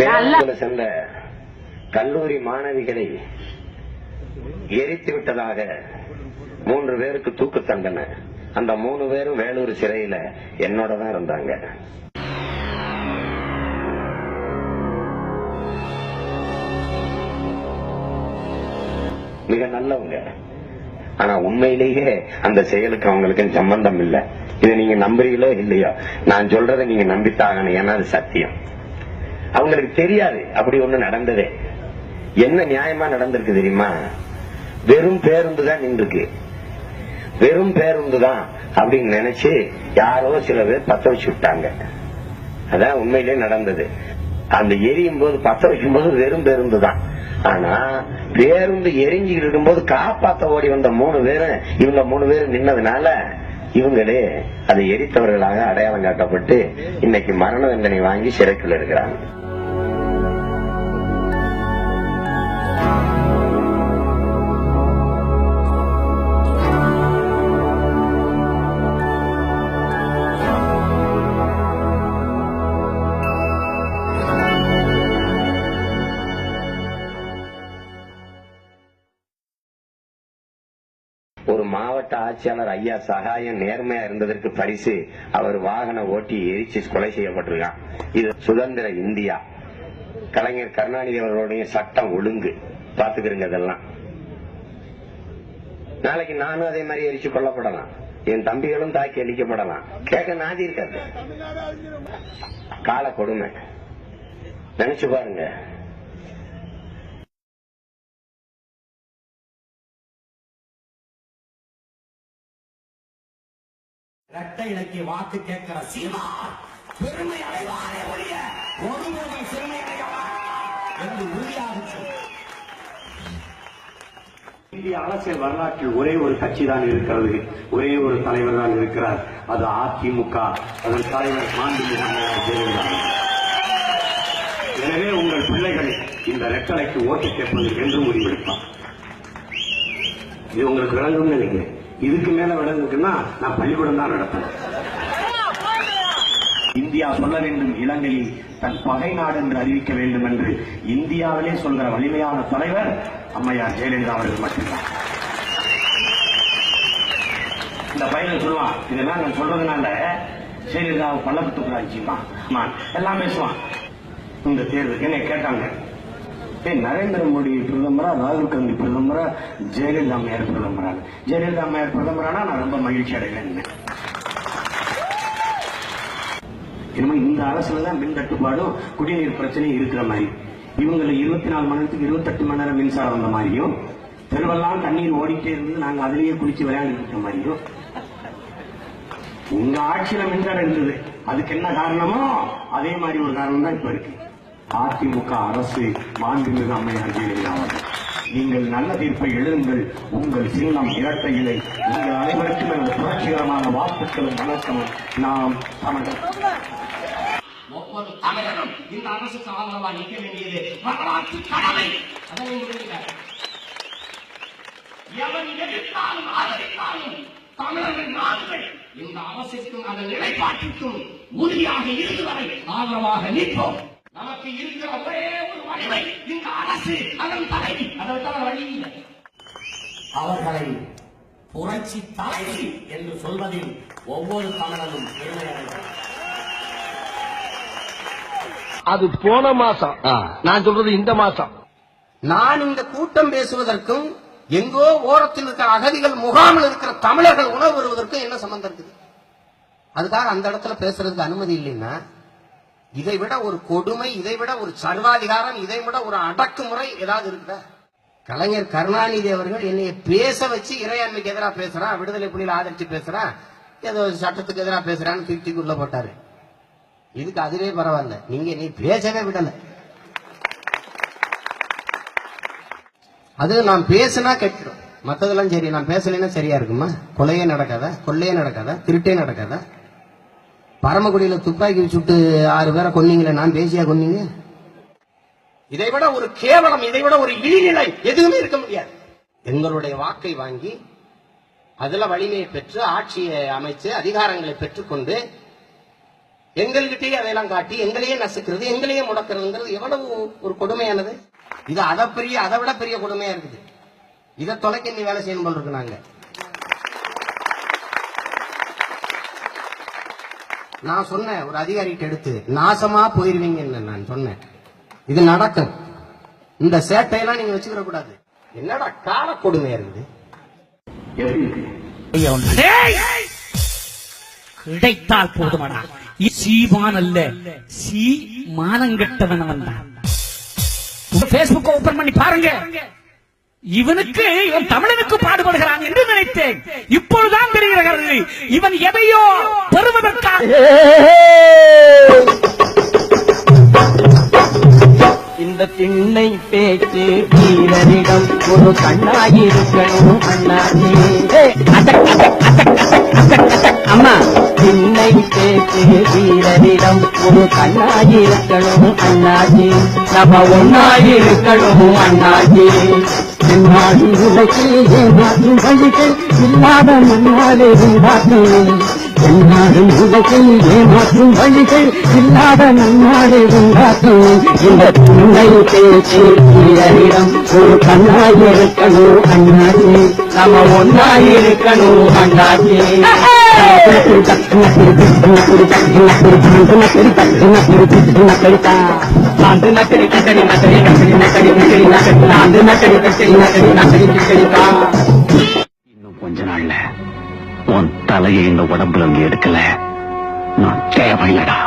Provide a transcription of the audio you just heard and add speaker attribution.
Speaker 1: பேருந்துல சென்ற கல்லூரி மாணவிகளை எரித்து விட்டதாக மூன்று பேருக்கு தூக்கு தண்டனை. அந்த மூணு பேரும் வேலூர் சிறையில என்னோட தான் இருந்தாங்க. மிக நல்லவங்க. ஆனா உண்மையிலேயே அந்த செயலுக்கு அவங்களுக்கு சம்பந்தம் இல்ல. இதை நீங்க நம்புறீங்களோ இல்லையோ நான் சொல்றதை நீங்க நம்பித்தாகணும் ஏன்னா அது சத்தியம். அவங்களுக்கு தெரியாது. அப்படி ஒண்ணு நடந்ததே. என்ன நியாயமா நடந்திருக்கு தெரியுமா? வெறும் பேருந்து தான் நின்றுருக்கு. வெறும் பேருந்து தான் அப்படின்னு நினைச்சு யாரோ சில பேர் பத்த வச்சு விட்டாங்க. அதான் உண்மையிலே நடந்தது. அந்த எரியும் போது பத்த வைக்கும் போது வெறும் பேருந்து தான். ஆனா பேருந்து எரிஞ்சுக்கிட்டு இருக்கும்போது காப்பாத்த ஓடி வந்த மூணு பேரும் இவங்க மூணு பேரும் நின்னதுனால இவங்களே அதை எரித்தவர்களாக அடையாளம் காட்டப்பட்டு இன்னைக்கு மரண தண்டனை வாங்கி சிறைக்குள்ள இருக்கிறாங்க. ஒரு மாவட்ட ஆட்சியாளர் ஐயா சகாயம் நேர்மையா இருந்ததற்கு பரிசு அவர் வாகன ஓட்டி எரிச்சு கொலை செய்யப்பட்டிருக்கான். இது சுதந்திர இந்தியா. கலைஞர் கருணாநிதி அவர்களுடைய சட்டம் ஒழுங்கு. பாத்துக்கிறங்க இதெல்லாம். நாளைக்கு நானும் அதே மாதிரி எரிச்சு கொல்லப்படலாம். என் தம்பிகளும் தாக்கி அழிக்கப்படலாம். கேட்க நாதி இருக்காது. கால கொடுமை. நினைச்சு பாருங்க.
Speaker 2: இரட்டை இலக்கிய வாக்கு கேட்கிற சீமா பெருமை அடைவாரே ஒழிய ஒருபோதும் சிறுமை அடையவார் என்று உறுதியாக
Speaker 3: இந்திய அரசியல் வரலாற்றில் ஒரே ஒரு கட்சி தான் இருக்கிறது. ஒரே ஒரு தலைவர் தான் இருக்கிறார். அது அதிமுக. அதன் தலைவர் மாண்புமிகு ஜெயலலிதா. எனவே உங்கள் பிள்ளைகள் இந்த ரெட்டலைக்கு ஓட்டு கேட்பது என்று முடிவெடுப்பார். இது உங்களுக்கு விளங்கும் நினைக்கிறேன் இதுக்கு மேல விளங்குக்குன்னா நான் பள்ளிக்கூடம் தான் நடத்தணும். இந்தியா சொல்ல வேண்டும் இலங்கையை தன் பகை நாடு என்று அறிவிக்க வேண்டும் என்று இந்தியாவிலே சொல்கிற வலிமையான தலைவர் அம்மையார் ஜெயலலிதா அவர்கள் மட்டும்தான். இந்த பையன் சொல்லுவான் இதெல்லாம் நான் சொல்றதுனால ஜெயலலிதா பள்ளப்பட்டுக்குறாச்சிமா எல்லாம் பேசுவான் இந்த தேர்தல் என்னை கேட்டாங்க. நரேந்திர மோடி பிரதமரா ராகுல் காந்தி பிரதமரா ஜெயலலிதா அம்மையார் பிரதமரா? ஜெயலலிதா அம்மையார் பிரதமரானா? நான் ரொம்ப மகிழ்ச்சி அடைவேன் என்னமோ இந்த அரசுல தான் மின் தட்டுப்பாடும் குடிநீர் பிரச்சனையும் இருக்கிற மாதிரி. இவங்களை இருபத்தி நாலு மணி நேரத்துக்கு இருபத்தெட்டு மணி நேரம் மின்சாரம் வந்த மாதிரியும் தெருவெல்லாம் தண்ணீர் ஓடிட்டே இருந்து நாங்க அதிலேயே குளிச்சு விளையாண்டு இருக்கிற மாதிரியும். உங்க ஆட்சியில மின்சாரம் இருந்தது. அதுக்கு என்ன காரணமோ அதே மாதிரி ஒரு காரணம் தான் இப்ப இருக்கு. அதிமுக அரசு மாண்புமிகு அம்மையார் ஜெயலலிதா அவர்கள் நீங்கள் நல்ல தீர்ப்பை எழுதுங்கள். உங்கள் சின்னம் இரட்டை இலை. உங்கள் அனைவருக்கும் எனது புரட்சிகரமான வாழ்த்துக்களும் வணக்கமும். நாம் தமிழர்.
Speaker 2: ஒவ்வொரு தமிழரும் இந்த அரசுக்கு ஆதரவாக நிற்க வேண்டியது வரலாற்று கடமை. அதனை எவன் எதிர்த்தாலும் ஆதரித்தாலும் தமிழர்கள் நாங்கள் இந்த அரசுக்கும் அதன் நிலைப்பாட்டிற்கும் உறுதியாக இருந்து வரை ஆதரவாக நிற்போம். நமக்கு இருக்கிற ஒரே ஒரு வலிமை இந்த அரசு அதன் தலைவி அதை வழி இல்லை. அவர்களை புரட்சி தலைவி என்று சொல்வதில் ஒவ்வொரு தமிழனும்
Speaker 4: அது போன மாசம். நான் சொல்றது இந்த மாசம்.
Speaker 5: நான் இந்த கூட்டம் பேசுவதற்கும் எங்கோ ஓரத்தில் இருக்கிற அகதிகள் முகாமில் இருக்கிற தமிழர்கள் உணவு வருவதற்கும் என்ன சம்பந்தம் இருக்குது? அதுக்காக அந்த இடத்துல பேசுறதுக்கு அனுமதி இல்லைன்னா இதை விட ஒரு கொடுமை இதை விட ஒரு சர்வாதிகாரம் இதை விட ஒரு அடக்குமுறை ஏதாவது இருக்குதா? கலைஞர் கருணாநிதி அவர்கள் என்னை பேச வச்சு இறையாண்மைக்கு எதிராக பேசுறான் விடுதலை புலியில் ஆதரிச்சு பேசுறான் ஏதோ சட்டத்துக்கு எதிராக பேசுறான்னு தூக்கி உள்ள போட்டாரு. இதுக்கு அதுவே பரவாயில்ல. நீங்க நீ பேசவே விடல. அது நான் பேசினா கேட்கிறோம் மற்றதெல்லாம் சரி நான் பேசலைன்னா சரியா இருக்குமா? கொலையே நடக்காதா? கொள்ளையே நடக்காதா? திருட்டே நடக்காதா? பரமக்குடியில துப்பாக்கி சுட்டு ஆறு பேரை கொன்னீங்களே நான் பேசியா கொன்னீங்க? இதை விட ஒரு கேவலம் இதை விட ஒரு இழிநிலை எதுவுமே இருக்க முடியாது. எங்களுடைய வாக்கை வாங்கி அதுல வலிமையை பெற்று ஆட்சியை அமைச்சு அதிகாரங்களை பெற்றுக்கொண்டு எங்கள்கிட்டயே அதையெல்லாம் காட்டி எங்களையே நசுக்கிறது எங்களையே முடக்கிறதுங்கிறது எவ்வளவு ஒரு கொடுமையானது? இது அதை பெரிய அதை விட பெரிய கொடுமையா இருக்குது. இதை தொலைக்க நீ வேலை செய்யணும் போல இருக்கு நாங்க. நான் சொன்னேன் ஒரு அதிகாரிகிட்ட எடுத்து நாசமா போயிருவீங்கன்னு நான் சொன்னேன். இது நடக்கும். இந்த சேட்டையெல்லாம் நீங்க வச்சுக்கிற கூடாது. என்னடா கால கொடுமையா இருக்குது?
Speaker 3: எப்படி இருக்கு?
Speaker 6: டேய்! கிடைத்தால் போதுமடா. சீமான் அல்ல. சீ மானங்கெட்டவன் அவன் தான் பேஸ்புக் ஓபன் பண்ணி பாருங்க. இவனுக்கு இவன் தமிழனுக்கு பாடுபடுகிறான் என்று நினைத்தேன். இப்பொழுதுதான் தெரிகிறது இவன் எதையோ பெறுவதற்காக
Speaker 7: இந்த திண்ணை பேச்சு வீரரிடம் ஒரு கண்ணாயிருக்கணும் அண்ணாச்சி. அம்மா திண்ணை பேச்சு வீரரிடம் ஒரு கண்ணாயிருக்கணும் அண்ணாச்சி நம்ம ஒன்னாயிருக்கணும் அண்ணாச்சி என்னாடி உலகில் ஏமாற்றும் வழிகள் இல்லாத மண்ணாலே உண்டாக்கும் என்னாடும் உலகில் ஏமாற்றும் வழிகள் இல்லாத நன்னாடு உண்டாக்கும் இந்த துணை பேச்சு வீரரிடம் ஒரு கண்ணாயிருக்கணும் அண்ணாச்சி நம்ம ஒன்னாயிருக்கணும் அண்ணாச்சி இன்னும் கொஞ்ச நாள்ல உன் தலையை இந்த உடம்புல இருந்து எடுக்கல. நான் தேவையில்லடா.